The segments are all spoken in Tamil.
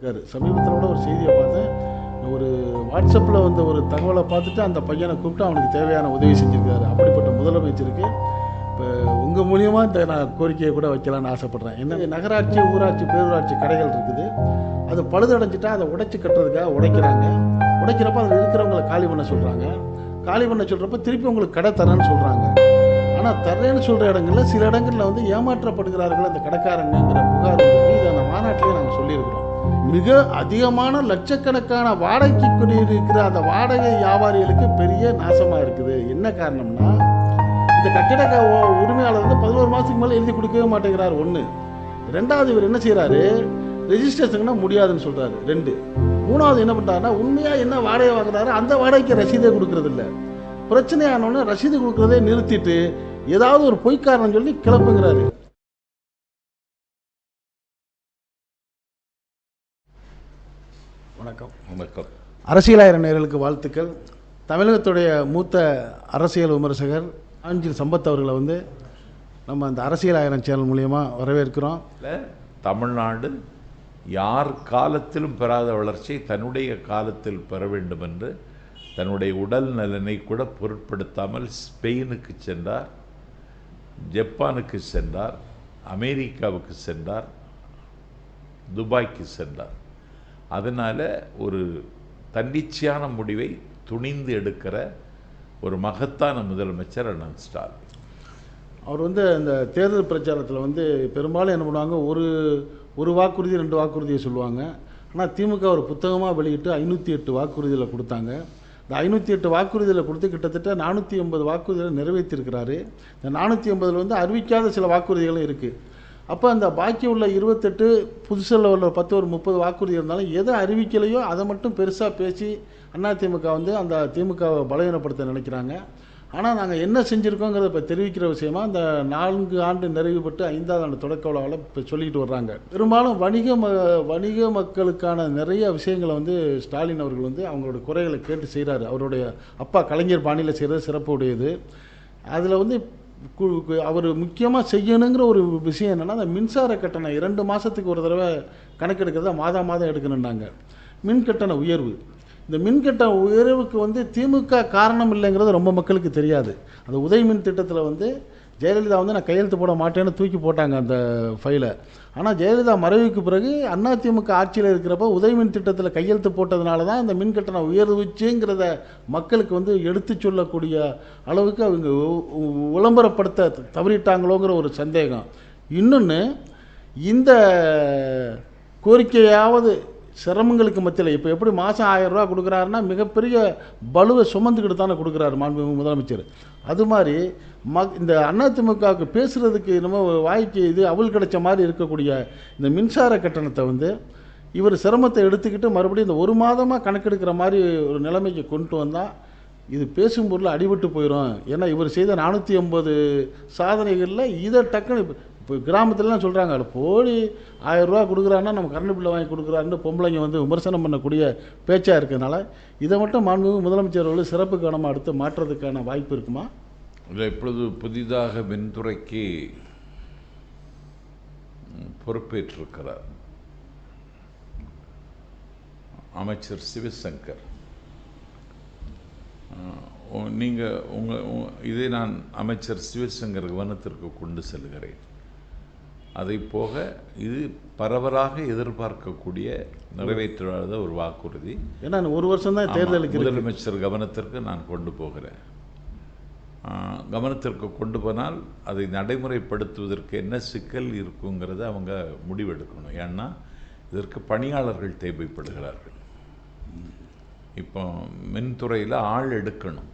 இருக்காரு. சமீபத்தில் கூட ஒரு செய்தியை பார்த்தேன். ஒரு வாட்ஸ்அப்பில் வந்த ஒரு தகவலை பார்த்துட்டு அந்த பையனை கூப்பிட்டு அவனுக்கு தேவையான உதவி செஞ்சுருக்காரு. அப்படிப்பட்ட முதலமைச்சருக்கு இப்போ உங்கள் மூலியமாக இந்த நான் கோரிக்கையை கூட வைக்கலாம்னு ஆசைப்பட்றேன். என்ன? நகராட்சி ஊராட்சி பேரூராட்சி கடைகள் இருக்குது. அது பழுதடைஞ்சிட்டா அதை உடைச்சி கட்டுறதுக்காக உடைக்கிறாங்க. உடைக்கிறப்ப அதில் இருக்கிறவங்களை காலி பண்ண சொல்கிறாங்க காலி பண்ண சொல்கிறப்ப திருப்பி உங்களுக்கு கடை தரேன்னு சொல்கிறாங்க ஆனால் தரேன்னு சொல்கிற இடங்களில் சில இடங்களில் வந்து ஏமாற்றப்படுகிறார்கள் அந்த கடைக்காரங்கிற புகார் இதை அந்த மாநாட்டிலே நாங்கள் சொல்லியிருக்கிறோம். மிக அதிகமான லட்சக்கணக்கான வாடகைக்கு குடியிருக்கிற அந்த வாடகை வியாபாரிகளுக்கு பெரிய நாசமாக இருக்குது. என்ன காரணம்னா இந்த கட்டிட உரிமையாளர் வந்து பதினோரு மாதத்துக்கு மேலே எழுதி கொடுக்கவே மாட்டேங்கிறார். ஒன்று ரெண்டாவது இவர் என்ன செய்கிறாரு ரெஜிஸ்ட்ரேஷன்னா முடியாதுன்னு சொல்கிறாரு ரெண்டு. மூணாவது என்ன பண்ணுறாருன்னா உண்மையாக என்ன வாடகை வாங்குறாரு அந்த வாடகைக்கு ரசீதே கொடுக்கறதில்ல. பிரச்சனையானோடனே ரசீது கொடுக்குறதே நிறுத்திட்டு ஏதாவது ஒரு பொய் சொல்லி கிளப்புங்கிறாரு. வணக்கம். வணக்கம். அரசியலாயிரம் நேயர்களுக்கு வாழ்த்துக்கள். தமிழகத்துடைய மூத்த அரசியல் விமர்சகர் ஆஞ்சில் சம்பத் அவர்களை வந்து நம்ம அந்த அரசியலாயிரம் சேனல் மூலியமா வரவேற்கிறோம். இல்ல, தமிழ்நாடு யார் காலத்திலும் பெறாத வளர்ச்சியை தன்னுடைய காலத்தில் பெற வேண்டும் என்று தன்னுடைய உடல் நலனை கூட பொருட்படுத்தாமல் ஸ்பெயினுக்கு சென்றார் ஜப்பானுக்கு சென்றார் அமெரிக்காவுக்கு சென்றார் துபாய்க்கு சென்றார். அதனால் ஒரு தன்னிச்சையான முடிவை துணிந்து எடுக்கிற ஒரு மகத்தான முதலமைச்சர் அண்ணன் ஸ்டாலின். அவர் வந்து அந்த தேர்தல் பிரச்சாரத்தில் வந்து பெரும்பாலும் என்ன பண்ணுவாங்க ஒரு ஒரு வாக்குறுதி ரெண்டு வாக்குறுதியை சொல்லுவாங்க. ஆனால் திமுக ஒரு புத்தகமாக வெளியிட்டு ஐநூற்றி எட்டு வாக்குறுதியில் கொடுத்தாங்க. இந்த ஐநூற்றி எட்டு வாக்குறுதியில் கொடுத்து கிட்டத்தட்ட நானூற்றி ஐம்பது வாக்குறுதிகளை நிறைவேற்றியிருக்கிறாரு இந்த நானூற்றி ஐம்பதில் வந்து அறிவிக்காத சில வாக்குறுதிகளும் இருக்குது அப்போ அந்த பாக்கி உள்ள இருபத்தெட்டு புதுசில் உள்ள பத்து ஒரு முப்பது வாக்குறுதி இருந்தாலும் எதை அறிவிக்கலையோ அதை மட்டும் பெருசாக பேசி அதிமுக வந்து அந்த திமுகவை பலவீனப்படுத்த நினைக்கிறாங்க. ஆனால் நாங்கள் என்ன செஞ்சுருக்கோங்கிறத இப்போ தெரிவிக்கிற விஷயமா இந்த நான்கு ஆண்டு நிறைவு பெற்று ஐந்தாவது ஆண்டு தொடக்க விழாவில் இப்போ சொல்லிக்கிட்டு வர்றாங்க. பெரும்பாலும் வணிக ம வணிக மக்களுக்கான நிறைய விஷயங்களை வந்து ஸ்டாலின் அவர்கள் வந்து அவங்களோட குறைகளை கேட்டு செய்கிறாரு அவருடைய அப்பா கலைஞர் பாணியில் செய்கிறது சிறப்பு உடையது அதில் வந்து அவர் முக்கியமாக செய்யணுங்கிற ஒரு விஷயம் என்னென்னா அந்த மின்சார கட்டணம் இரண்டு மாதத்துக்கு ஒரு தடவை கணக்கெடுக்கிறத மாதம் மாதம் எடுக்கணுன்னாங்க மின் கட்டண உயர்வு. இந்த மின் கட்டண உயர்வுக்கு வந்து திமுக காரணம் இல்லைங்கிறது ரொம்ப மக்களுக்கு தெரியாது. அந்த உதய் மின் திட்டத்தில் வந்து ஜெயலலிதா வந்து நான் கையெழுத்து போட மாட்டேன்னு தூக்கி போட்டாங்க அந்த ஃபைலை ஆனால் ஜெயலலிதா மறைவுக்கு பிறகு அதிமுக ஆட்சியில் இருக்கிறப்ப உதய் திட்டத்தில் கையெழுத்து போட்டதுனால தான் இந்த மின் கட்டணம் உயர்வுச்சுங்கிறத மக்களுக்கு வந்து எடுத்து சொல்லக்கூடிய அளவுக்கு அவங்க விளம்பரப்படுத்த தவறிட்டாங்களோங்கிற ஒரு சந்தேகம். இன்னொன்று இந்த கோரிக்கையாவது சிரமங்களுக்கு மத்தியில். இப்போ எப்படி மாதம் ஆயிரம் ரூபா கொடுக்குறாருன்னா மிகப்பெரிய பலுவை சுமந்துக்கிட்டு தானே கொடுக்குறாரு மாண்புமிகு முதலமைச்சர். அது மாதிரி ம இந்த அதிமுகவுக்கு பேசுகிறதுக்கு என்னமோ வாய்க்கு இது அவள் கிடைச்ச மாதிரி இருக்கக்கூடிய இந்த மின்சார கட்டணத்தை வந்து இவர் சிரமத்தை எடுத்துக்கிட்டு மறுபடியும் இந்த ஒரு மாதமாக கணக்கெடுக்கிற மாதிரி ஒரு நிலைமைக்கு கொண்டு வந்தால் இது பேசும் பொருள் அடிபட்டு போயிடும் ஏன்னா இவர் செய்த நானூற்றி ஐம்பது சாதனைகளில் இதை டக்குன்னு இப்போ கிராமத்துலலாம் சொல்கிறாங்க அதில் போடி ஆயரூவா கொடுக்குறான்னா நம்ம கரண்ட் பில்லை வாங்கி கொடுக்குறாருன்னு பொம்பளைங்க வந்து விமர்சனம் பண்ணக்கூடிய பேச்சாக இருக்கிறதுனால இதை மட்டும் மாண்புமிகு முதலமைச்சர் அவர்கள் சிறப்பு கவனமாக எடுத்து மாற்றுறதுக்கான வாய்ப்பு இருக்குமா? இல்லை இப்பொழுது புதிதாக மின்துறைக்கு பொறுப்பேற்றிருக்கிறார் அமைச்சர் சிவசங்கர். நீங்கள் உங்கள் இதை நான் அமைச்சர் சிவசங்கர் கவனத்திற்கு கொண்டு செல்கிறேன். அதை போக இது பரவலாக எதிர்பார்க்கக்கூடிய நிறைவேற்றாத ஒரு வாக்குறுதி. ஏன்னா ஒரு வருஷம் தான் தேர்தலுக்கு. முதலமைச்சர் கவனத்திற்கு நான் கொண்டு போகிறேன். கவனத்திற்கு கொண்டு போனால் அதை நடைமுறைப்படுத்துவதற்கு என்ன சிக்கல் இருக்குங்கிறத அவங்க முடிவெடுக்கணும். ஏன்னா இதற்கு பணியாளர்கள் தேவைப்படுகிறார்கள். இப்போ மின்துறையில் ஆள் எடுக்கணும்.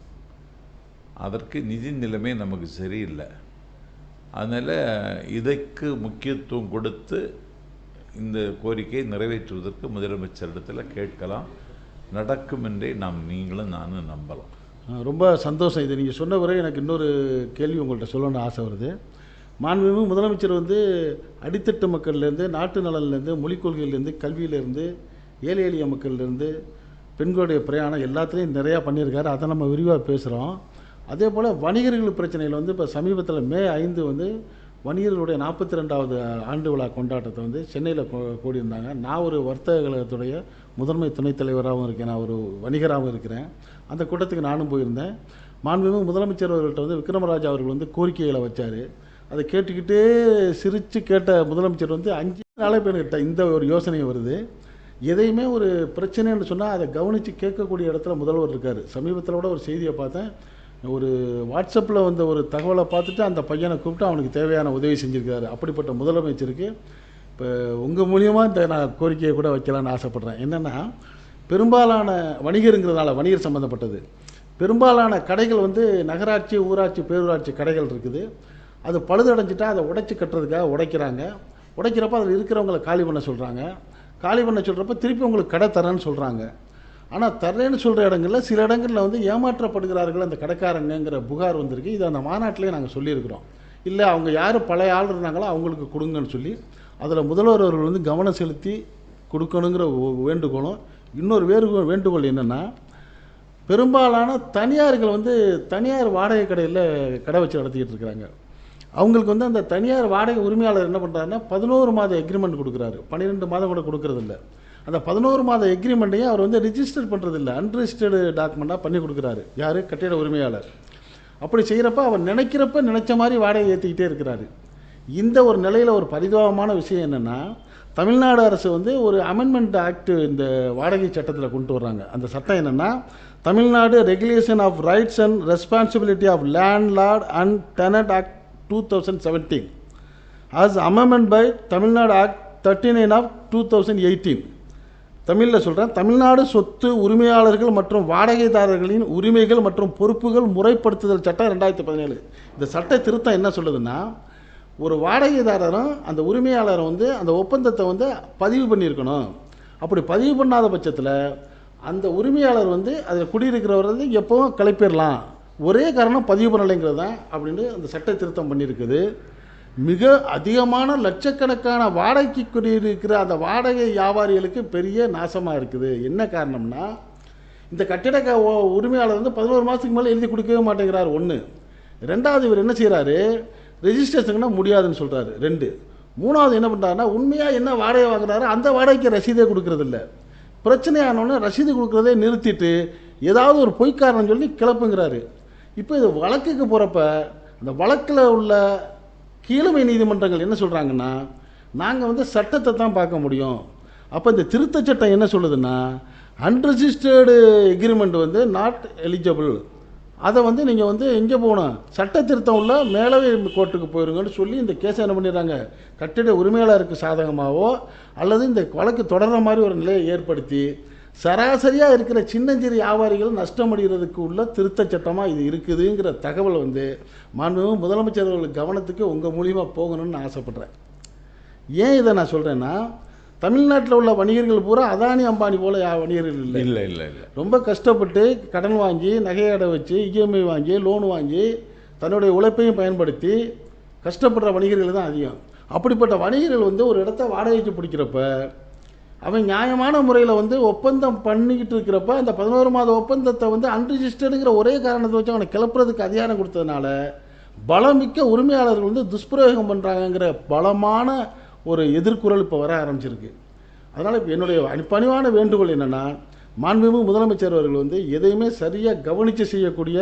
அதற்கு நிதி நிலைமை நமக்கு சரியில்லை. அதனால் இதற்கு முக்கியத்துவம் கொடுத்து இந்த கோரிக்கையை நிறைவேற்றுவதற்கு முதலமைச்சரிடத்தில் கேட்கலாம். நடக்கும் என்றே நாம் நீங்களும் நானும் நம்பலாம். ரொம்ப சந்தோஷம். இது நீங்கள் சொன்ன பிறகு எனக்கு இன்னொரு கேள்வி உங்கள்கிட்ட சொல்லணும்னு ஆசை வருது. மாண்புமிகு முதலமைச்சர் வந்து அடித்தட்டு மக்கள்லேருந்து நாட்டு நலன்லேருந்து மொழிக் கொள்கையிலேருந்து கல்வியிலேருந்து ஏழை எளிய மக்கள்லேருந்து பெண்களுடைய பிரயாணம் எல்லாத்துலேயும் நிறையா பண்ணியிருக்காரு. அதை நம்ம விரிவாக பேசுகிறோம் அதே போல் வணிகர்கள் பிரச்சனையில் வந்து இப்போ சமீபத்தில் மே ஐந்து வந்து வணிகர்களுடைய நாற்பத்தி ரெண்டாவது ஆண்டு விழா கொண்டாட்டத்தை வந்து சென்னையில் கூடியிருந்தாங்க. நான் ஒரு வர்த்தக கழகத்துடைய முதன்மை துணைத் தலைவராகவும் இருக்கேன். நான் ஒரு வணிகராகவும் இருக்கிறேன். அந்த கூட்டத்துக்கு நானும் போயிருந்தேன். மாண்புமிகு முதலமைச்சர் அவர்கள்ட்ட வந்து விக்ரமராஜா அவர்கள் வந்து கோரிக்கைகளை வச்சார். அதை கேட்டுக்கிட்டே சிரித்து கேட்ட முதலமைச்சர் வந்து அஞ்சு நாளே போயிட்ட இந்த ஒரு யோசனை வருது. எதையுமே ஒரு பிரச்சனைன்னு சொன்னால் அதை கவனித்து கேட்கக்கூடிய இடத்துல முதல்வர் இருக்கார். சமீபத்தில் கூட ஒரு செய்தியை பார்த்தேன். ஒரு வாட்ஸ்அப்பில் வந்த ஒரு தகவலை பார்த்துட்டு அந்த பையனை கூப்பிட்டு அவனுக்கு தேவையான உதவி செஞ்சுருக்காரு. அப்படிப்பட்ட முதலமைச்சருக்கு இப்போ உங்கள் மூலியமாக இந்த நான் கோரிக்கையை கூட வைக்கலான்னு ஆசைப்பட்றேன். என்னென்னா பெரும்பாலான வணிகருங்கிறதுனால வணிகர் சம்மந்தப்பட்டது பெரும்பாலான கடைகள் வந்து நகராட்சி ஊராட்சி பேரூராட்சி கடைகள் இருக்குது. அது பழுதடைஞ்சிட்டா அதை உடைச்சி கட்டுறதுக்காக உடைக்கிறாங்க. உடைக்கிறப்ப அதில் இருக்கிறவங்கள காலி பண்ண சொல்கிறாங்க காலி பண்ண சொல்கிறப்ப திருப்பி உங்களுக்கு கடை தரேன்னு சொல்கிறாங்க ஆனால் தர்றேன்னு சொல்கிற இடங்களில் சில இடங்களில் வந்து ஏமாற்றப்படுகிறார்கள் அந்த கடைக்காரங்கங்கிற புகார் வந்திருக்கு. இது அந்த மாநாட்டிலே நாங்கள் சொல்லியிருக்கிறோம். இல்லை அவங்க யார் பழைய ஆள் இருந்தாங்களோ அவங்களுக்கு கொடுங்கன்னு சொல்லி அதில் முதல்வர் அவர்கள் வந்து கவனம் செலுத்தி கொடுக்கணுங்கிற வேண்டுகோளும் இன்னொரு வேறு வேண்டுகோள் என்னென்னா பெரும்பாலான தனியார்கள் வந்து தனியார் வாடகை கடையில் கடை வச்சு நடத்திக்கிட்டு இருக்கிறாங்க. அவங்களுக்கு வந்து அந்த தனியார் வாடகை உரிமையாளர் என்ன பண்ணுறாருன்னா பதினோரு மாத எக்ரிமெண்ட் கொடுக்குறாரு. பன்னிரெண்டு மாதம் கூட கொடுக்கறதில்ல. அந்த பதினோரு மாத எக்ரிமெண்ட்டையும் அவர் வந்து ரிஜிஸ்டர் பண்ணுறதில்ல அன்ரிஜிஸ்டர்டு டாக்குமெண்ட்டாக பண்ணி கொடுக்குறாரு. யார்? கட்டிட உரிமையாளர். அப்படி செய்கிறப்ப அவர் நினைக்கிறப்ப நினைச்ச மாதிரி வாடகை ஏற்றிக்கிட்டே இருக்கிறாரு. இந்த ஒரு நிலையில் ஒரு பரிதாபமான விஷயம் என்னென்னா தமிழ்நாடு அரசு வந்து ஒரு அமெண்ட்மெண்ட் ஆக்ட் இந்த வாடகை சட்டத்தில் கொண்டு வர்றாங்க. அந்த சட்டம் என்னென்னா Tamil Nadu regulation of rights and responsibility of landlord and tenant act two thousand seventeen as amendment by Tamil Nadu act thirty nine of two thousand eighteen தமிழில் சொல்கிறேன் தமிழ்நாடு சொத்து உரிமையாளர்கள் மற்றும் வாடகைதாரர்களின் உரிமைகள் மற்றும் பொறுப்புகள் முறைப்படுத்துதல் சட்டம் ரெண்டாயிரத்தி பதினேழு. இந்த சட்ட திருத்தம் என்ன சொல்லுதுன்னா ஒரு வாடகைதாரரும் அந்த உரிமையாளரும் வந்து அந்த ஒப்பந்தத்தை வந்து பதிவு பண்ணியிருக்கணும். அப்படி பதிவு பண்ணாத பட்சத்தில் அந்த உரிமையாளர் வந்து அதில் குடியிருக்கிறவர் வந்து எப்போவும் கிளப்பிடலாம் ஒரே காரணம் பதிவு பண்ணலைங்கிறது தான் அப்படின்னு அந்த சட்ட திருத்தம் பண்ணியிருக்குது. மிக அதிகமான லட்சக்கணக்கான வாடகைக்கு குடியிருக்கிற அந்த வாடகை வியாபாரிகளுக்கு பெரிய நாசமாக இருக்குது. என்ன காரணம்னா இந்த கட்டிட ஓ- உரிமையாளர் வந்து பதினோரு மாதத்துக்கு மேலே எழுதி கொடுக்கவே மாட்டேங்கிறார். ஒன்று ரெண்டாவது இவர் என்ன செய்கிறாரு ரெஜிஸ்ட்ரேஷன்னா முடியாதுன்னு சொல்கிறாரு ரெண்டு. மூணாவது என்ன பண்ணுறாருன்னா உண்மையாக என்ன வாடகை வாங்குறாரு அந்த வாடகைக்கு ரசீதே கொடுக்கறதில்ல. பிரச்சனை ரசீது கொடுக்குறதே நிறுத்திட்டு ஏதாவது ஒரு பொய்க்காரணம் சொல்லி கிளப்புங்கிறாரு. இப்போ இது வழக்குக்கு போகிறப்ப அந்த வழக்கில் உள்ள கீழமை நீதிமன்றங்கள் என்ன சொல்கிறாங்கன்னா நாங்கள் வந்து சட்டத்தை தான் பார்க்க முடியும். அப்போ இந்த திருத்தச் சட்டம் என்ன சொல்லுதுன்னா அன்ரிஜிஸ்டர்டு எக்ரிமெண்ட் வந்து நாட் எலிஜிபிள் அதை வந்து நீங்கள் வந்து எங்கே போகணும்? சட்ட திருத்தம் உள்ள மேலவை கோர்ட்டுக்கு போயிருங்கன்னு சொல்லி இந்த கேஸை என்ன பண்ணிடுறாங்க? கட்டிட உரிமையாளருக்கு சாதகமாகவோ அல்லது இந்த வழக்கு தொடர்ற மாதிரி ஒரு நிலையை ஏற்படுத்தி சராசரியாக இருக்கிற சின்னஞ்சிறு வியாபாரிகள் நஷ்டமடைகிறதுக்கு உள்ள திருத்தச் சட்டமாக இது இருக்குதுங்கிற தகவல் வந்து மாண்புமிகு முதலமைச்சர் அவர்கள் கவனத்துக்கு உங்கள் மூலியமாக போகணும்னு நான் ஆசைப்பட்றேன். ஏன் இதை நான் சொல்கிறேன்னா தமிழ்நாட்டில் உள்ள வணிகர்கள் பூரா அதானி அம்பானி போல யா- வணிகர்கள் இல்லை. இல்லை இல்லை இல்லை. ரொம்ப கஷ்டப்பட்டு கடன் வாங்கி நகையடை வச்சு இஎம்ஐ வாங்கி லோன் வாங்கி தன்னுடைய உழைப்பையும் பயன்படுத்தி கஷ்டப்படுற வணிகர்கள் தான் அதிகம். அப்படிப்பட்ட வணிகர்கள் வந்து ஒரு இடத்த வாடகைக்கு பிடிக்கிறப்ப அவன் நியாயமான முறையில் வந்து ஒப்பந்தம் பண்ணிக்கிட்டு இருக்கிறப்ப அந்த பதினோரு மாத ஒப்பந்தத்தை வந்து அன்ரிஜிஸ்டர்டுங்கிற ஒரே காரணத்தை வச்சு அவனை கிளப்புறதுக்கு அதிகாரம் கொடுத்ததுனால பலமிக்க உரிமையாளர்கள் வந்து துஷ்பிரயோகம் பண்ணுறாங்கங்கிற பலமான ஒரு எதிர்குரல் இப்போ வர ஆரம்பிச்சிருக்கு. அதனால் இப்போ என்னுடைய பணிவான வேண்டுகோள் என்னென்னா மாண்புமிகு முதலமைச்சர் அவர்கள் வந்து எதையுமே சரியாக கவனித்து செய்யக்கூடிய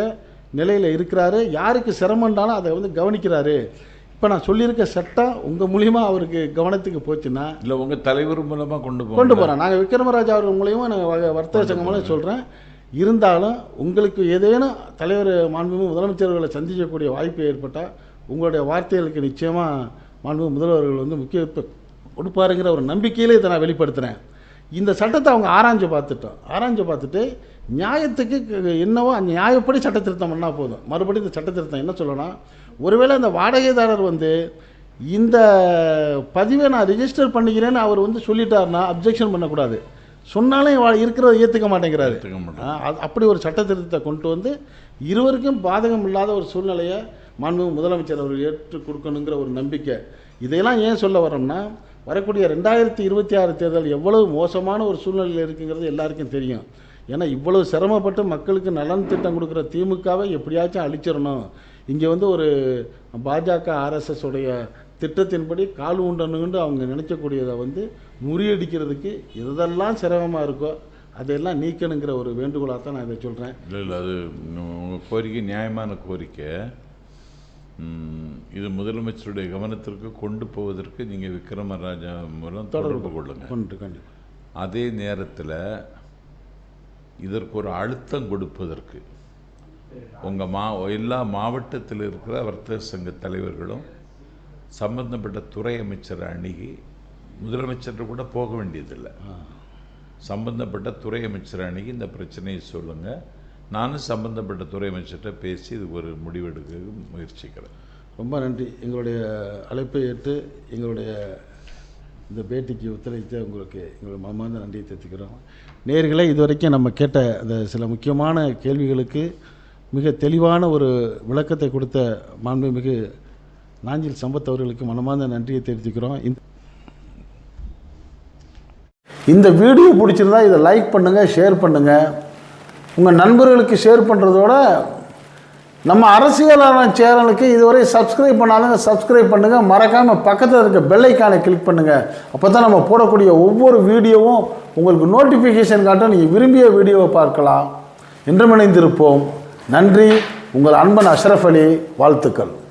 நிலையில் இருக்கிறாரு. யாருக்கு சிரமம்னாலும் அதை வந்து கவனிக்கிறாரு. இப்போ நான் சொல்லியிருக்க சட்டம் உங்கள் மூலியமா அவருக்கு கவனத்துக்கு போச்சுன்னா இல்லை உங்கள் தலைவர் மூலமாக கொண்டு போங்க. கொண்டு போகிறோம் நாங்கள் விக்ரமராஜா அவர்கள் மூலியமாக நாங்கள் வர்த்தக சங்கம் மூலம் சொல்கிறேன் இருந்தாலும் உங்களுக்கு ஏதேனும் தலைவர் மாண்புமிகு முதலமைச்சர்களை சந்திக்கக்கூடிய வாய்ப்பு ஏற்பட்டால் உங்களுடைய வார்த்தைகளுக்கு நிச்சயமாக மாண்புமிகு முதல்வர்கள் வந்து முக்கியத்துவம் கொடுப்பாருங்கிற ஒரு நம்பிக்கையிலே இதை நான் வெளிப்படுத்துகிறேன் இந்த சட்டத்தை அவங்க ஆராய்ஞ்சு பார்த்துட்டோம். ஆராய்ஞ்சு பார்த்துட்டு நியாயத்துக்கு என்னவோ நியாயப்படி சட்ட திருத்தம் பண்ணால் போதும். மறுபடியும் இந்த சட்ட திருத்தம் என்ன சொல்லணும் ஒருவேளை அந்த வாடகைதாரர் வந்து இந்த பதிவை நான் ரிஜிஸ்டர் பண்ணிக்கிறேன்னு அவர் வந்து சொல்லிட்டாருன்னா அப்ஜெக்ஷன் பண்ணக்கூடாது. சொன்னாலும் வா- இருக்கிறத ஏற்றுக்க மாட்டேங்கிறாரு. அப்படி ஒரு சட்ட திருத்தத்தை கொண்டு வந்து இருவருக்கும் பாதகம் இல்லாத ஒரு சூழ்நிலையை மாண்புமிகு முதலமைச்சர் அவர் ஏற்றுக் கொடுக்கணுங்கிற ஒரு நம்பிக்கை. இதையெல்லாம் ஏன் சொல்ல வரோம்னா வரக்கூடிய ரெண்டாயிரத்தி இருபத்தி ஆறு தேர்தல் எவ்வளவு மோசமான ஒரு சூழ்நிலையில் இருக்குங்கிறது எல்லாருக்கும் தெரியும். ஏன்னா இவ்வளவு சிரமப்பட்டு மக்களுக்கு நலன் திட்டம் கொடுக்குற திமுகவை எப்படியாச்சும் அழிச்சிடணும். இங்கே வந்து ஒரு பாஜக ஆர்எஸ்எஸ் உடைய திட்டத்தின்படி கால் உண்டணுன்னு அவங்க நினைக்கக்கூடியதை வந்து முறியடிக்கிறதுக்கு எதெல்லாம் சிரமமாக இருக்கோ அதையெல்லாம் நீக்கணுங்கிற ஒரு வேண்டுகோளாக தான் நான் இதை சொல்கிறேன் இல்லை இல்லை அது உங்கள் கோரிக்கை நியாயமான கோரிக்கை. இது முதலமைச்சருடைய கவனத்திற்கு கொண்டு போவதற்கு நீங்கள் விக்ரமராஜா மூலம் தொடர்பு கொள்ளுங்க. கொண்டு கண்டிப்பாக அதே நேரத்தில் இதற்கு ஒரு அழுத்தம் கொடுப்பதற்கு உங்கள் மா எல்லா மாவட்டத்தில் இருக்கிற வர்த்தக சங்க தலைவர்களும் சம்பந்தப்பட்ட துறை அமைச்சரை அணுகி முதலமைச்சர் கூட போக வேண்டியதில்லை. சம்பந்தப்பட்ட துறை அமைச்சரை அணுகி இந்த பிரச்சனையை சொல்லுங்கள் நானும் சம்பந்தப்பட்ட துறை அமைச்சர்கிட்ட பேசி இது ஒரு முடிவெடுக்க முயற்சிக்கிறேன். ரொம்ப நன்றி. எங்களுடைய அழைப்பை ஏற்று எங்களுடைய இந்த பேட்டிக்கு ஒத்துழைத்து உங்களுக்கு எங்களுடைய மனமார்ந்த நன்றியை தெரிவிக்கிறோம் நேர்களை இதுவரைக்கும் நம்ம கேட்ட அந்த சில முக்கியமான கேள்விகளுக்கு மிக தெளிவான ஒரு விளக்கத்தை கொடுத்த மாண்புமிகு நாஞ்சில் சம்பத் அவர்களுக்கு மனமார்ந்த நன்றியை தெரிவிக்கிறோம் இந்த வீடியோ பிடிச்சிருந்தா இதை லைக் பண்ணுங்கள் ஷேர் பண்ணுங்கள் உங்கள் நண்பர்களுக்கு ஷேர் பண்ணுறதோட நம்ம அரசியலான சேனலுக்கு இதுவரை சப்ஸ்கிரைப் பண்ணாலுங்க சப்ஸ்கிரைப் பண்ணுங்கள் மறக்காமல் பக்கத்தில் இருக்க பெல்லைக்கானை கிளிக் பண்ணுங்கள் அப்போ தான் நம்ம போடக்கூடிய ஒவ்வொரு வீடியோவும் உங்களுக்கு நோட்டிஃபிகேஷன் காட்டும் நீங்கள் விரும்பிய வீடியோவை பார்க்கலாம். என்றும் நன்றி. உங்கள் அன்பன் அஷ்ரஃப் அலி. வாழ்த்துக்கள்.